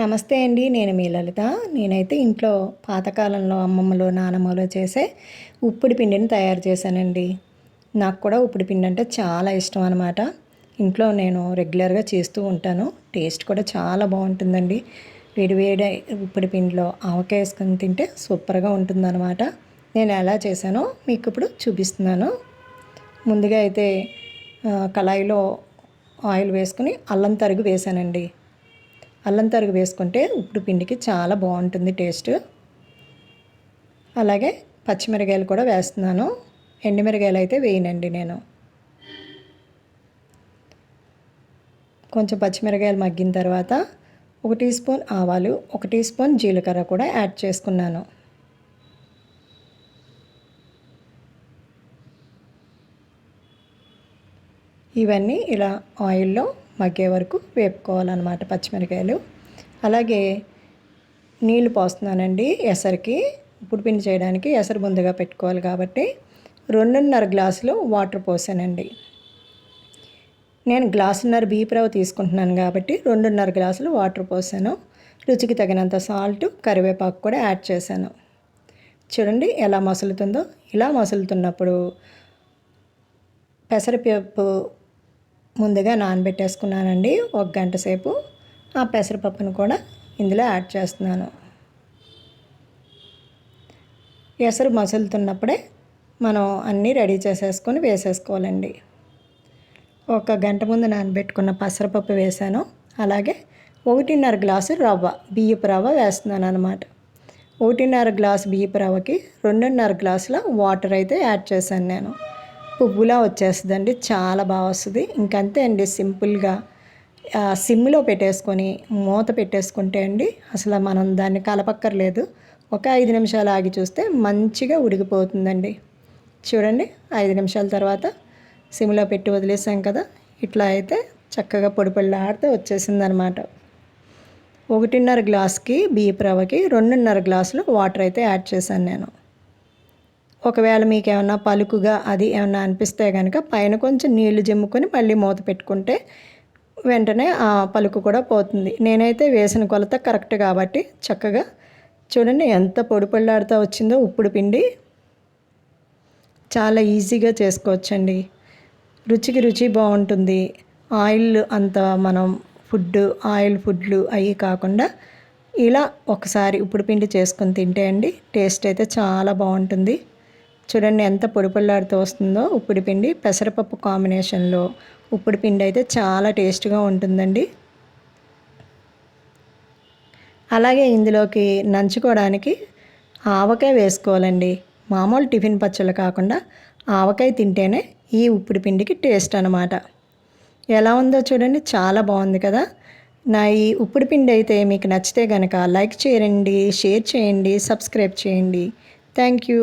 నమస్తే అండి నేను మీ లలిత. నేనైతే ఇంట్లో పాతకాలంలో అమ్మమ్మలు నానమ్మలు చేసే ఉప్పుడు పిండిని తయారు చేశానండి. నాకు కూడా ఉప్పుడు పిండి అంటే చాలా ఇష్టం అనమాట ఇంట్లో నేను రెగ్యులర్గా చేస్తూ ఉంటాను. టేస్ట్ కూడా చాలా బాగుంటుందండి. వేడివేడి ఉప్పుడు పిండిలో ఆవకాయ వేసుకొని తింటే సూపర్గా ఉంటుందన్నమాట. నేను ఎలా చేశానో మీకు ఇప్పుడు చూపిస్తున్నాను. ముందుగా అయితే కళాయిలో ఆయిల్ వేసుకుని అల్లం తరుగు వేసానండి అల్లం తరుగు వేసుకుంటే ఉప్పుడు పిండికి చాలా బాగుంటుంది టేస్ట్. అలాగే పచ్చిమిరకాయలు కూడా వేస్తున్నాను. ఎండుమిరకాయలు అయితే వేయనండి నేను. కొంచెం పచ్చిమిరకాయలు మగ్గిన తర్వాత ఒక టీ స్పూన్ ఆవాలు ఒక టీ స్పూన్ జీలకర్ర కూడా యాడ్ చేసుకున్నాను. ఇవన్నీ ఇలా ఆయిల్లో మగ్గే వరకు వేపుకోవాలన్నమాట పచ్చిమిరకాయలు. అలాగే నీళ్ళు పోస్తున్నానండి ఎసరికి. ఇప్పుడు పిండి చేయడానికి ఎసరు ముందుగా పెట్టుకోవాలి కాబట్టి రెండున్నర గ్లాసులు వాటర్ పోసానండి. నేను గ్లాసున్నర బీప్రవ తీసుకుంటున్నాను కాబట్టి రెండున్నర గ్లాసులు వాటర్ పోసాను. రుచికి తగినంత సాల్ట్ కరివేపాకు కూడా యాడ్ చేశాను. చూడండి ఎలా మసులుతుందో. ఇలా మసులుతున్నప్పుడు పెసరపప్పు ముందుగా నానబెట్టేసుకున్నానండి. ఒక గంట సేపు ఆ పెసరపప్పును కూడా ఇందులో యాడ్ చేస్తున్నాను. ఎసరు మసులుతున్నప్పుడే మనం అన్నీ రెడీ చేసేసుకొని వేసేసుకోవాలండి. ఒక గంట ముందు నానబెట్టుకున్న పెసరపప్పు వేసాను. అలాగే ఒకటిన్నర గ్లాసు రవ్వ బియ్యపు రవ్వ వేస్తున్నాను అనమాట ఒకటిన్నర గ్లాసు బియ్యపు రవ్వకి రెండున్నర గ్లాసుల వాటర్ అయితే యాడ్ చేశాను నేను. పువ్వులా వచ్చేస్తుందండి. చాలా బాగా వస్తుంది. ఇంకంతే అండి సింపుల్గా. ఆ, సిమ్లో పెట్టేసుకొని మూత పెట్టేసుకుంటే అండి అసలు మనం దాన్ని కలపక్కర్లేదు. ఒక ఐదు నిమిషాలు ఆగి చూస్తే మంచిగా ఉడికిపోతుందండి. చూడండి ఐదు నిమిషాల తర్వాత సిమ్లో పెట్టి వదిలేసాం కదా. ఇట్లా అయితే చక్కగా పొడి పొడిలాడితే వచ్చేసింది అనమాట ఒకటిన్నర గ్లాస్కి బియ్యపు రవ్వకి రెండున్నర గ్లాసులు వాటర్ అయితే యాడ్ చేశాను నేను. ఒకవేళ మీకు ఏమన్నా పలుకుగా అది ఏమన్నా అనిపిస్తే కనుక పైన కొంచెం నీళ్ళు జమ్ముకొని మళ్ళీ మూత పెట్టుకుంటే వెంటనే ఆ పలుకు కూడా పోతుంది. నేనైతే వేసిన కొలత కరెక్ట్ కాబట్టి చక్కగా చూడండి ఎంత పొడి పొళ్ళాడుతూ వచ్చిందో ఉప్పుడు పిండి. చాలా ఈజీగా చేసుకోవచ్చండి. రుచికి రుచి బాగుంటుంది. ఆయిల్ అంత మనం ఫుడ్ ఆయిల్ ఫుడ్లు అవి కాకుండా ఇలా ఒకసారి ఉప్పుడు పిండి చేసుకొని తింటే అండి టేస్ట్ అయితే చాలా బాగుంటుంది. చూడండి ఎంత పొడి వస్తుందో ఉప్పుడు పిండి పెసరపప్పు కాంబినేషన్లో ఉప్పుడు పిండి అయితే చాలా టేస్ట్గా ఉంటుందండి. అలాగే ఇందులోకి నంచుకోవడానికి ఆవకాయ వేసుకోవాలండి. మామూలు టిఫిన్ పచ్చళ్ళు కాకుండా ఆవకాయ తింటేనే ఈ ఉప్పుడు పిండికి టేస్ట్ అనమాట ఎలా ఉందో చూడండి చాలా బాగుంది కదా. నా ఈ ఉప్పుడు పిండి అయితే మీకు నచ్చితే కనుక లైక్ చేయండి షేర్ చేయండి సబ్స్క్రైబ్ చేయండి. Thank you.